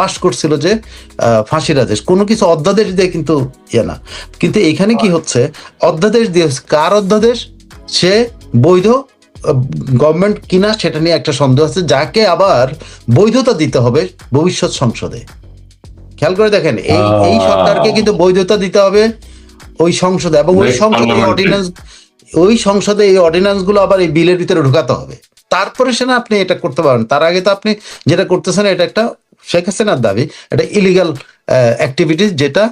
পাশ করছিল যে ফাঁসির আদেশ। কোনো কিছু অধ্যাদেশ দিয়ে কিন্তু ইয়ে না। কিন্তু এখানে কি হচ্ছে? অধ্যাদেশ দিয়ে কার অধ্যাদেশ? সে বৈধ গভর্নমেন্ট কিনা সেটা নিয়ে একটা সন্দেহ আছে যাকে আবার বৈধতা দিতে হবে ভবিষ্যৎ সংসদে। খেয়াল করে দেখেন এই এই সরকারকে কিন্তু বৈধতা দিতে হবে ওই সংসদে এবং ওই সংসদে। অর্ডিন্যান্স ওই সংসদে এই অর্ডিন্যান্সগুলো আবার এই বিলের ভিতরে ঢুকাতে হবে। তারপরে সে না আপনি এটা করতে পারেন। তার আগে তো আপনি যেটা করতেছেন এটা একটা শেখ হাসিনার দাবি, এটা ইলিগাল অ্যাক্টিভিটিস যেটা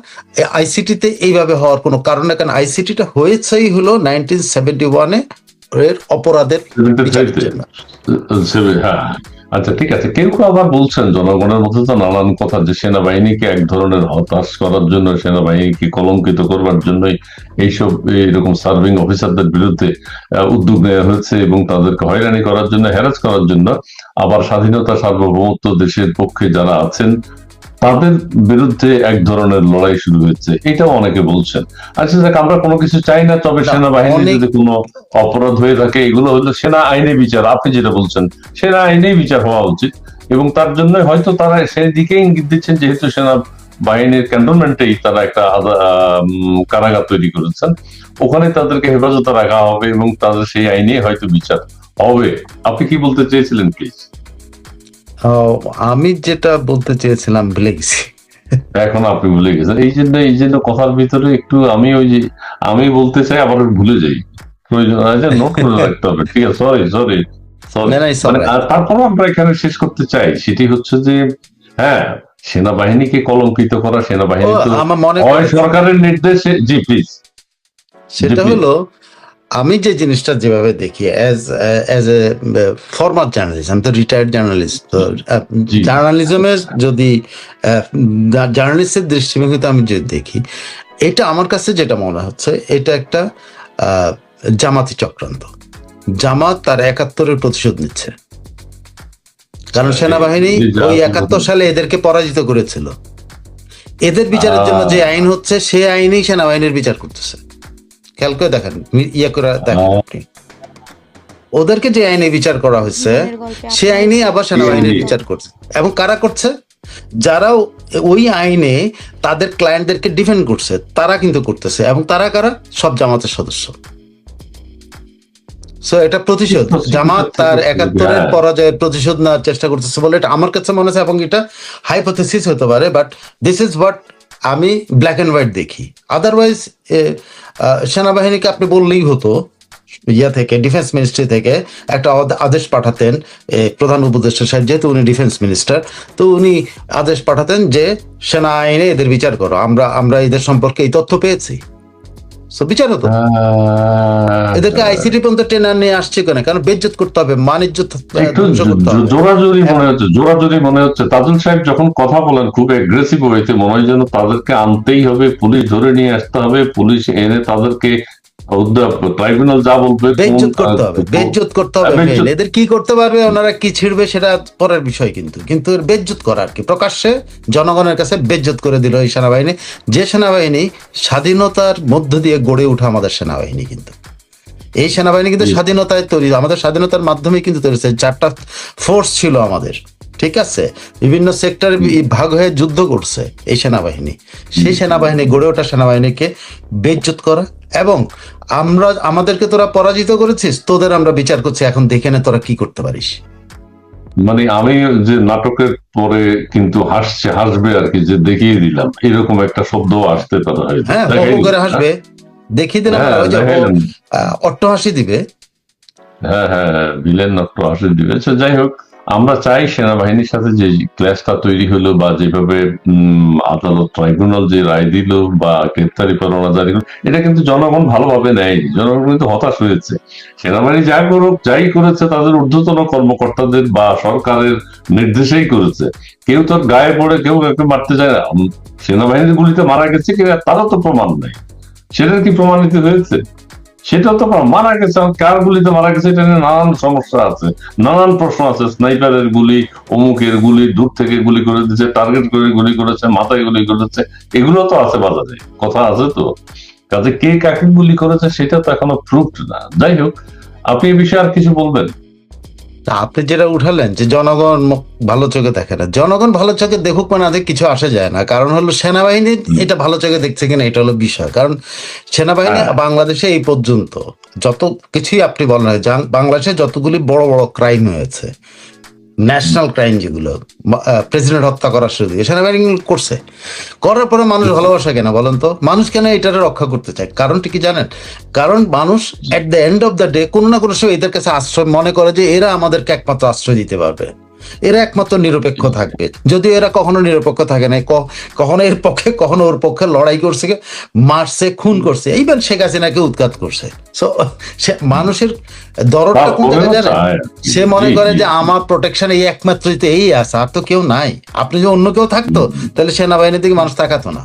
আইসিটিতে এইভাবে হওয়ার কোনো কারণ না কারণ আইসিটিটা হয়েছেই হলো নাইনটিন সেভেন্টি ওয়ানে অপরাধের হ্যাঁ। আচ্ছা ঠিক আছে। কেউ কেউ আবার বলছেন জনগণের মধ্যে তো নানান কথা যে সেনাবাহিনীকে এক ধরনের হতাশ করার জন্য সেনাবাহিনীকে কলঙ্কিত করবার জন্যই এইসব এরকম সার্ভিং অফিসারদের বিরুদ্ধে উদ্যোগ নেওয়া হয়েছে এবং তাদেরকে হয়রানি করার জন্য হ্যারাস করার জন্য আবার স্বাধীনতা সার্বভৌমত্ব দেশের পক্ষে যারা আছেন তাদের বিরুদ্ধে এক ধরনের লড়াই শুরু হয়েছে এটাও অনেকে বলছেন। আচ্ছা দেখ আমরা কোনো কিছু চাই না তবে সেনাবাহিনী যদি কোনো অপরাধ হয়ে থাকে এগুলো হলো সেনা আইনে বিচার। আপনি যেটা বলছেন সেনা আইনেই বিচার হওয়া উচিত এবং তার জন্য হয়তো তারা সেই দিকে ইঙ্গিত দিচ্ছেন যেহেতু সেনা বাহিনীর ক্যান্টনমেন্টেই তারা একটা কারাগার তৈরি করেছেন। ওখানে তাদেরকে হেফাজতে রাখা হবে এবং তাদের সেই আইনে হয়তো বিচার হবে। আপনি কি বলতে চেয়েছিলেন প্লিজ? আমি যেটা বলতে চেয়েছিলাম ভুলে গেছি। এখন আপনি ভুলে গেছেন। এই জন্য এই জন্য কথার ভিতরে একটু আমি ওই যে আমি বলতে চাই আবার ভুলে যাই। প্রয়োজন আছে নোট করে রাখতে হবে। ঠিক আছে সরি সরি মানে. আর তারপরও আমরা এখানে শেষ করতে চাই। সেটি হচ্ছে যে হ্যাঁ সেনাবাহিনীকে কলঙ্কিত করা সেনাবাহিনী সরকারের নির্দেশে জি প্লিজ সেটা হলো আমি যে জিনিসটা যেভাবে দেখি অ্যাজ অ্যাজ এ জার্নালিস্ট আমি তো রিটায়ার্ড জার্নালিস্ট তো জার্নালিজমের যদি জার্নালিস্টের দৃষ্টিভঙ্গিতে আমি যদি দেখি এটা আমার কাছে যেটা মনে হচ্ছে এটা একটা আহ, জামাতি চক্রান্ত। জামাত তার একাত্তরের প্রতিশোধ নিচ্ছে। কারণ আচ্ছা, সেনাবাহিনী ওই একাত্তর সালে এদেরকে পরাজিত করেছিল। এদের বিচারের জন্য যে আইন হচ্ছে সে আইনেই সেনাবাহিনীর বিচার করতেছে। খেয়াল করে দেখেন ইয়ে করে দেখেন। আপনি ওদেরকে যে আইনে বিচার করা হয়েছে সে আইনেই আবার সেনাবাহিনীর আইনে। বিচার করছে। এবং কারা করছে? যারা ওই আইনে তাদের ক্লায়েন্টদেরকে ডিফেন্ড করছে তারা কিন্তু করতেছে। এবং তারা কারা? সব জামাতের সদস্য। সো এটা প্রতিশোধ। জামাত তার একাত্তরের হ্যাঁ। পরাজয়ের প্রতিশোধ নেওয়ার চেষ্টা করতেছে বলে এটা আমার কাছে মনে হচ্ছে এবং এটা হাইপোথেসিস হতে পারে বাট দিস ইজ হোয়াট আমি ব্ল্যাক অ্যান্ড হোয়াইট দেখি। আদারওয়াইজ সেনাবাহিনীকে আপনি বললেই হতো, ইয়া থেকে ডিফেন্স মিনিস্ট্রি থেকে একটা আদেশ পাঠাতেন প্রধান উপদেষ্টা সাহেব, যেহেতু উনি ডিফেন্স মিনিস্টার তো উনি আদেশ পাঠাতেন যে সেনা আইনে এদের বিচার করো। আমরা আমরা এদের সম্পর্কে এই তথ্য পেয়েছি। সো বিচার হতো? এদেরকে আইসিটি পর্যন্ত টেনে নিয়ে আসছে কেন? কারণ বেজ্জত করতে হবে মান ইজ্জত জোরাজোরি মনে হচ্ছে জোরাজোরি মনে হচ্ছে। তাজুল সাহেব যখন কথা বলেন খুব এগ্রেসিভ হয়েছে। মনে হয় যেন তাদেরকে আনতেই হবে পুলিশ ধরে নিয়ে আসতে হবে। পুলিশ এনে তাদেরকে ট্রাইব্যুনাল যা বলবে বেজ্জত করতে হবে বেজ্জত করতে হবে বেজ্জত- main। এদের কি করতে পারবে? ওনারা কি ছিড়বে সেটা পরের বিষয় কিন্তু। কিন্তু বেজ্জত করা আর কি। প্রকাশ্যে জনগণের কাছে বেজ্জত করে দিল এই সেনাবাহিনী। যে সেনাবাহিনী স্বাধীনতার মধ্য দিয়ে গড়ে ওঠা আমাদের সেনাবাহিনী কিন্তু। এই সেনাবাহিনী কিন্তু স্বাধীনতায় তৈরি। আমাদের স্বাধীনতার মাধ্যমে কিন্তু তৈরি। হয়েছে চারটা ফোর্স ছিল আমাদের। ঠিক আছে? বিভিন্ন সেক্টর ভাগ হয়ে যুদ্ধ করছে এই সেনাবাহিনী। সেই সেনাবাহিনী গড়ে ওঠা সেনাবাহিনীকে বেজ্জত করা এবং আমরা আমাদেরকে তোরা পরাজিত করেছিস? তোদের আমরা বিচার করছি। এখন দেখে নে তোরা কি করতে পারিস। মানে আমি যে নাটকের পরে কিন্তু হাসছে হাসবে আর কি যে দেখিয়ে দিলাম। এরকম একটা শব্দ আসতে পারে। হ্যাঁ করে হাসবে। দেখিয়ে দিলাম হ্যাঁ, ওই যে ও, দেখাইলাম। আহ, অট্ট হাসি দিবে। হ্যাঁ হ্যাঁ হ্যাঁ, ভিলেন নষ্ট হাসি দিবে। সে যাই হোক। আমরা চাই সেনাবাহিনীর সাথে যে ক্লাসটা তৈরি হলো বা যেভাবে আদালত ট্রাইব্যুনাল যে রায় দিল বা গ্রেপ্তারি পরোয়ানা জারি করল, এটা কিন্তু জনগণ ভালোভাবে নেয়নি। জনগণ কিন্তু হতাশ হয়েছে। সেনাবাহিনী যা করুক, যাই করেছে, তাদের ঊর্ধ্বতন কর্মকর্তাদের বা সরকারের নির্দেশেই করেছে। কেউ তো গায়ে পড়ে, কেউ কাউকে মারতে যায় না। সেনাবাহিনীর গুলিতে মারা গেছে কি তারও তো প্রমাণ নেই। সেটার কি প্রমাণিত হয়েছে? সেটা তো মারা গেছে কার গুলিতে মারা গেছে এটা নিয়ে নানান সমস্যা আছে। নানান প্রশ্ন আছে স্নাইপারের গুলি, অমুকের গুলি, দূর থেকে গুলি করে দিচ্ছে টার্গেট করে গুলি করেছে, মাথায় গুলি করেছে, এগুলো তো আছে বাজারে, কথা আছে তো। কাজে কে কাকে গুলি করেছে সেটা তো এখনও প্রুফ না। যাই হোক, আপনি এ বিষয়ে আর কিছু বলবেন? তা আপনি যেটা উঠালেন যে জনগণ ভালো চোখে দেখে না জনগণ ভালো চোখে দেখুক মানে আজকে কিছু আসে যায় না কারণ হলো সেনাবাহিনী এটা ভালো চোখে দেখছে কিনা এটা হলো বিষয় কারণ সেনাবাহিনী হ্যাঁ। বাংলাদেশে এই পর্যন্ত যত কিছুই আপনি বলেন বাংলাদেশে যতগুলি বড় বড় ক্রাইম হয়েছে ন্যাশনাল ক্রাইম যেগুলো প্রেসিডেন্ট হত্যা করার শুরু দিয়ে সেনাবাহিনী করছে। করার পরে মানুষ ভালোবাসা কেন বলেন তো? মানুষ কেন এটা রক্ষা করতে চায়? কারণটি কি জানেন? কারণ মানুষ at the end of the day কোনো না কোনো সময় এদের কাছে আশ্রয় মনে করে যে এরা আমাদেরকে একমাত্র আশ্রয় দিতে পারবে। এরা একমাত্র নিরপেক্ষ থাকবে। যদিও এরা কখনো নিরপেক্ষ থাকে না কখনো এর পক্ষে কখনো ওর পক্ষে লড়াই করছে মারছে খুন করছে। এইবার শেখ হাসিনাকে উৎখাত করছে। সো সে মানুষের দরদটা কোন জায়গায় সে মনে করে যে আমার প্রোটেকশন এই একমাত্রই তো এই আছে আর তো কেউ নাই। আপনি যদি অন্য কেউ থাকতো তাহলে সেনাবাহিনীর দিকে মানুষ তাকাতো না।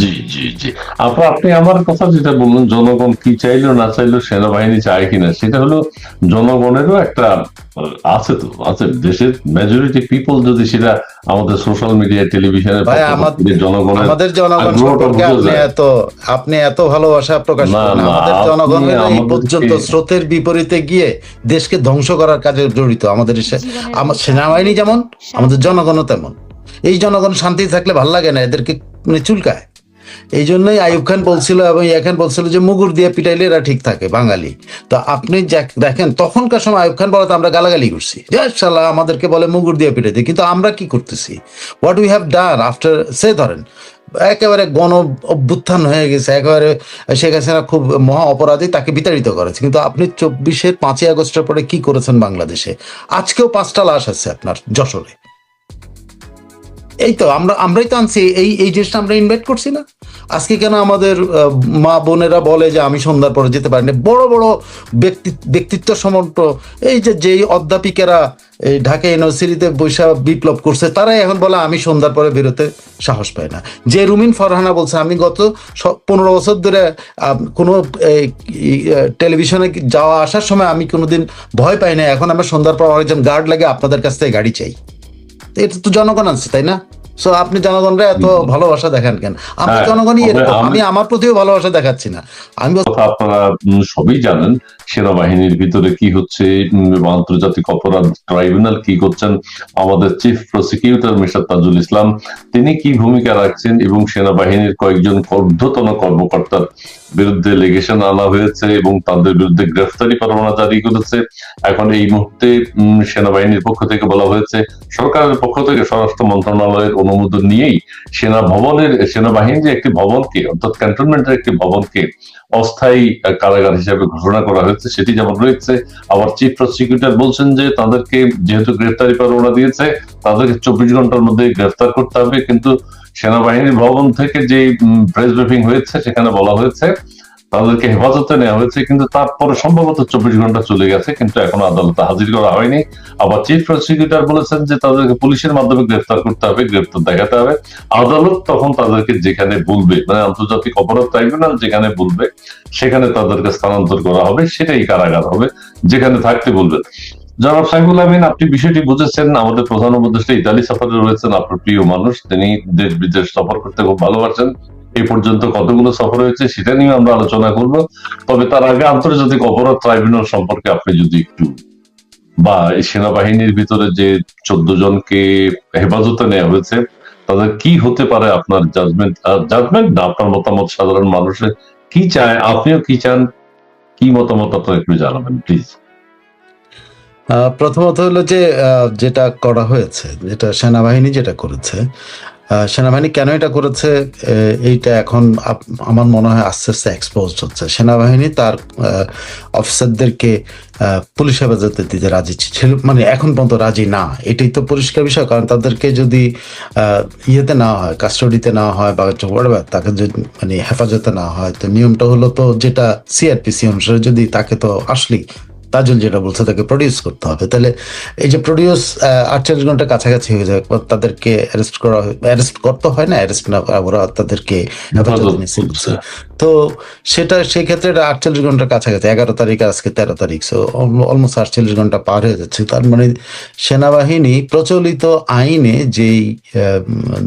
জি জি জি। আপু আপনি আমার কথা যেটা বললেন জনগণ কি চাইলো না চাইলো সেনাবাহিনী চায় কিনা সেটা হলো জনগণেরও একটা আছে তো আছে। দেশের মেজরিটি পিপল যদি সেটা আমাদের সোশ্যাল মিডিয়া টেলিভিশনে জনগণের আমাদের জনগণ সম্পর্কে আপনি এত আপনি এত ভালোবাসা প্রকাশ করেন। আমাদের জনগণ এই পর্যন্ত স্রোতের বিপরীতে গিয়ে দেশকে ধ্বংস করার কাজে জড়িত। আমাদের আমার সেনাবাহিনী যেমন আমাদের জনগণও তেমন। এই জনগণ শান্তি থাকলে ভালো লাগে না এদেরকে মানে চুলকায়। এই জন্যই আইয়ুব খান বলছিল এবং ইয়া খান বলছিল যে মুগুর দিয়ে পিটাইলে এরা ঠিক থাকে, বাঙালি। তো আপনি দেখেন, তখনকার সময় আইয়ুব খান বলে তো আমরা গালাগালি করছি। শালা, আমাদেরকে বলে মুগুর দিয়ে পিটাইতে কিন্তু আমরা কি করতেছি? What we have done after সে ধরেন, একেবারে গণ অভ্যুত্থান হয়ে গেছে, একেবারে শেখ হাসিনা খুব মহা অপরাধী, তাকে বিতাড়িত করেছে। কিন্তু আপনি চব্বিশের পাঁচই আগস্টের পরে কি করেছেন বাংলাদেশে? আজকেও পাঁচটা লাশ আছে আপনার যশোরে। এই তো, আমরা, আমরাই তো আনছি, এই এই জিনিসটা আমরা ইনভাইট করছি না। আজকে কেন আমাদের মা বোনেরা বলে যে আমি সন্ধ্যার পরে যেতে পারি না বড় বড় ব্যক্তি, ব্যক্তিত্ব সমন্ত, এই যে, যেই অধ্যাপিকেরা এই ঢাকা ইউনিভার্সিটিতে বৈশা বিপ্লব করছে, তারাই এখন বলে আমি সন্ধ্যার পরে বেরোতে সাহস পাই না। যে রুমিন ফরহানা বলছে, আমি গত পনেরো বছর ধরে কোনো টেলিভিশনে যাওয়া আসার সময় আমি কোনোদিন ভয় পাই না এখন আমার সন্ধ্যার পর অনেকজন গার্ড লাগে, আপনাদের কাছ থেকে গাড়ি চাই। এটা তো জনগণ আছে তাই না? সো আপনি জনগণরা এত ভালোবাসা দেখান কেন? আমরা হ্যাঁ, জনগণই আমি- আমি আমার প্রতিও ভালোবাসা দেখাচ্ছি না। আমি আপনারা সবই জানেন সেনাবাহিনীর ভিতরে কি হচ্ছে আন্তর্জাতিক অপরাধ ট্রাইব্যুনাল কি করছেন আমাদের chief prosecutor mister Tajul Islam তিনি কি ভূমিকা রাখছেন এবং সেনাবাহিনীর কয়েকজন ঊর্ধ্বতন কর্মকর্তার বিরুদ্ধে লেগেশন আনা হয়েছে এবং তাদের বিরুদ্ধে গ্রেফতারি পরোয়ানা জারি করেছে। এখন এই মুহূর্তে সেনাবাহিনীর পক্ষ থেকে বলা হয়েছে সরকারের পক্ষ থেকে স্বরাষ্ট্র মন্ত্রণালয়ের অনুমোদন নিয়েই সেনা ভবনের, সেনাবাহিনীর যে একটি ভবনকে, অর্থাৎ ক্যান্টনমেন্টের একটি ভবনকে অস্থায়ী কারাগার হিসেবে ঘোষণা করা হয়েছে, সেটি যেমন রয়েছে, আবার চিফ প্রসিকিউটর বলছেন যে তাদেরকে যেহেতু গ্রেফতারি পরোয়ানা দিয়েছে, তাদেরকে চব্বিশ ঘণ্টার মধ্যে গ্রেফতার করতে হবে, কিন্তু সেনাবাহিনীর ভবন থেকে যে প্রেস ব্রিফিং হয়েছে, সেখানে বলা হয়েছে তাদেরকে হেফাজতে নেওয়া হয়েছে, কিন্তু তারপরে সম্ভবত চব্বিশ ঘণ্টা চলে গেছে, কিন্তু এখনও আদালতে হাজির করা হয়নি। আবার চিফ প্রসিকিউটর বলেছেন যে তাদেরকে পুলিশের মাধ্যমে গ্রেফতার করতে হবে, গ্রেফতার দেখাতে হবে। আদালত তখন তাদেরকে যেখানে বলবে মানে আন্তর্জাতিক অপরাধ ট্রাইব্যুনাল যেখানে বলবে, সেখানে তাদেরকে স্থানান্তর করা হবে, সেটাই কারাগার হবে, যেখানে থাকতে বলবে। জনাব সাইফুল আমিন, আপনি বিষয়টি বুঝেছেন, আমাদের প্রধান উপদেষ্টা ইতালি সফরে রয়েছেন, আপনার প্রিয় মানুষ, তিনি দেশ বিদেশ সফর করতে খুব ভালোবাসেন। এই পর্যন্ত কতগুলো সফর হয়েছে সেটা নিয়ে আমরা আলোচনা করব। তবে তার আগে আন্তর্জাতিক অপরাধ ট্রাইব্যুনাল সম্পর্কে আপনি যদি একটু বা এই সেনাবাহিনীর ভিতরে যে চোদ্দ জনকে হেফাজতে নেওয়া হয়েছে, তাদের কি হতে পারে আপনার জাজমেন্ট জাজমেন্ট না, আপনার মতামত সাধারণ মানুষের কি চায়? আপনিও কি চান? কি মতামত আপনার একটু জানাবেন প্লিজ প্রথমত হলো যে যেটা করা হয়েছে, যেটা সেনাবাহিনী যেটা করেছে সেনাবাহিনী কেন এটা করেছে? এইটা এখন আমার মনে হয় আস্তে আস্তে এক্সপোজ হচ্ছে। সেনাবাহিনী তার অফিসারদেরকে পুলিশ হেফাজতে দিতে রাজি ছিল মানে এখন পর্যন্ত রাজি না। এটাই তো পরিষ্কার বিষয়। কারণ তাদেরকে যদি ইয়েতে না হয় কাস্টডিতে না হয় বা তাকে যদি মানে হেফাজতে না হয়, তো নিয়মটা হলো তো যেটা সিআরপিসি অনুসারে যদি তাকে তো আসলেই তাজুল যেটা বলছে তাকে প্রডিউস করতে হবে। তাহলে এই যে প্রডিউস আটচল্লিশ ঘণ্টা কাছাকাছি হয়ে যায় তাদেরকে অ্যারেস্ট করা অ্যারেস্ট করতে হয় না অ্যারেস্ট না ওরা তাদেরকে। তো সেটা সেই ক্ষেত্রে এটা আটচল্লিশ ঘণ্টার কাছাকাছি এগারো তারিখ আজকে তেরো তারিখ। সো অলমোস্ট আটচল্লিশ ঘণ্টা পার হয়ে যাচ্ছে। তার মানে সেনাবাহিনী প্রচলিত আইনে যেই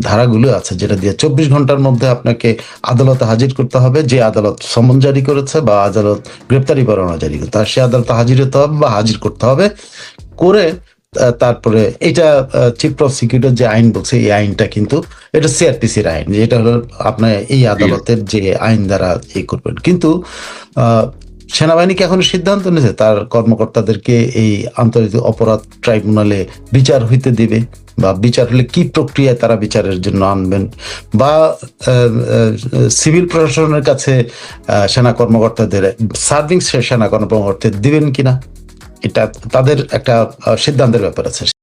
ধারাগুলো আছে যেটা দিয়ে চব্বিশ ঘণ্টার মধ্যে আপনাকে আদালতে হাজির করতে হবে যে আদালত সমন জারি করেছে বা আদালত গ্রেপ্তারি পরোয়ানা জারি করেছে তার সে আদালতে হাজির হাজির হতে হবে বা হাজির করতে হবে করে তারপরে এটা চিফ প্রসিকিউটর যে আইন বলছে এই আইনটা কিন্তু এটা সিআরপিসির আইন যেটা হলো আপনার এই আদালতের যে আইন দ্বারা এই করবেন। কিন্তু আহ, সেনাবাহিনী কি এখনও সিদ্ধান্ত নিয়েছে, তার কর্মকর্তাদেরকে এই আন্তর্জাতিক অপরাধ ট্রাইব্যুনালে বিচার হইতে দিবে বা বিচার হলে কি প্রক্রিয়ায় তারা বিচারের জন্য আনবেন বা সিভিল প্রশাসনের কাছে সেনা কর্মকর্তাদের সার্ভিং সেনা কর্মকর্তাদের দিবেন কিনা? এটা তাদের একটা সিদ্ধান্তের ব্যাপার আছে।